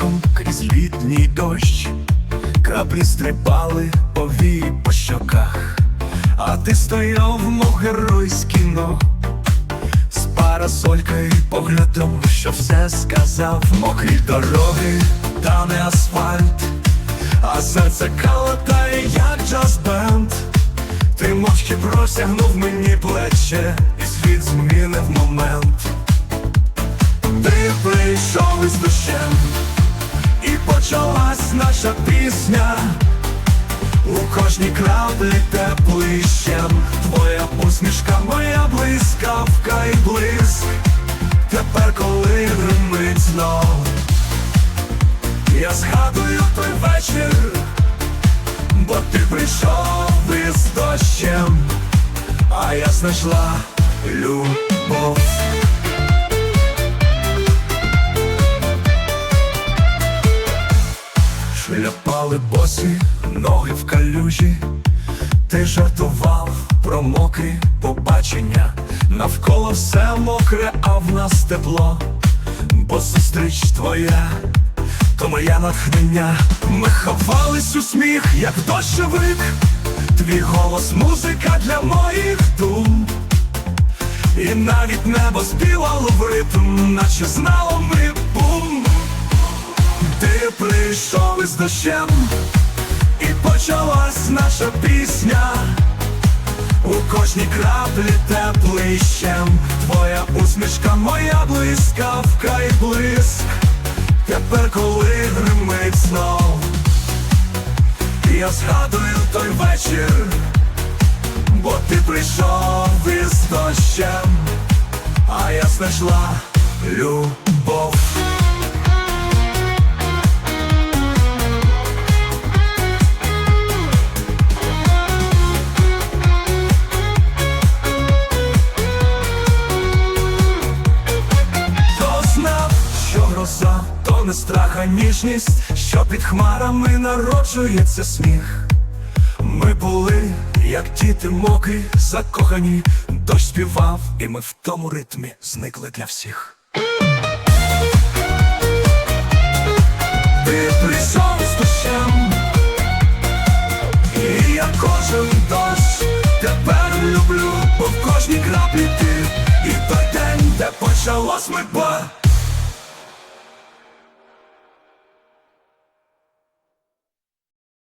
сміхом крізь літній дощ, краплі стрибали повії по щоках, а ти стояв, мов герой з кіно, з парасолькою поглядом, що все сказав, мокрі дороги, та не асфальт, а серце калатає, як джаз-бенд. Ти мовчки просягнув мені плече, і світ змінив момент. Ти прийшов із дощем, і почалась наша пісня. У кожній краплі теплий щем Твоя усмішка, моя блискавка і блиск. Тепер, коли гримить знов, я згадую той вечір, бо ти прийшов із дощем, а я знайшла любов. Шляпали босі, ноги в калюжі, ти жартував про мокрі побачення, навколо все мокре, а в нас тепло, бо зустріч твоя, то моє натхнення. Ми ховались у сміх, як дощовик, твій голос, музика для моїх дум. І навіть небо співало в ритм, наче знало дощем, і почалась наша пісня. У кожній краплі теплий щем Твоя усмішка, моя блискавка і блиск. Тепер, коли гримить знов, я згадую той вечір, бо ти прийшов із дощем, а я знайшла любов. Гроза, то не страх, а ніжність, що під хмарами народжується сміх. Ми були, як діти мокрі, закохані, дощ співав, і ми в тому ритмі зникли для всіх. Ти прийшов з дощем, і я кожен дощ тепер люблю, бо в кожній краплі ти, і той день, де почалось ми ба.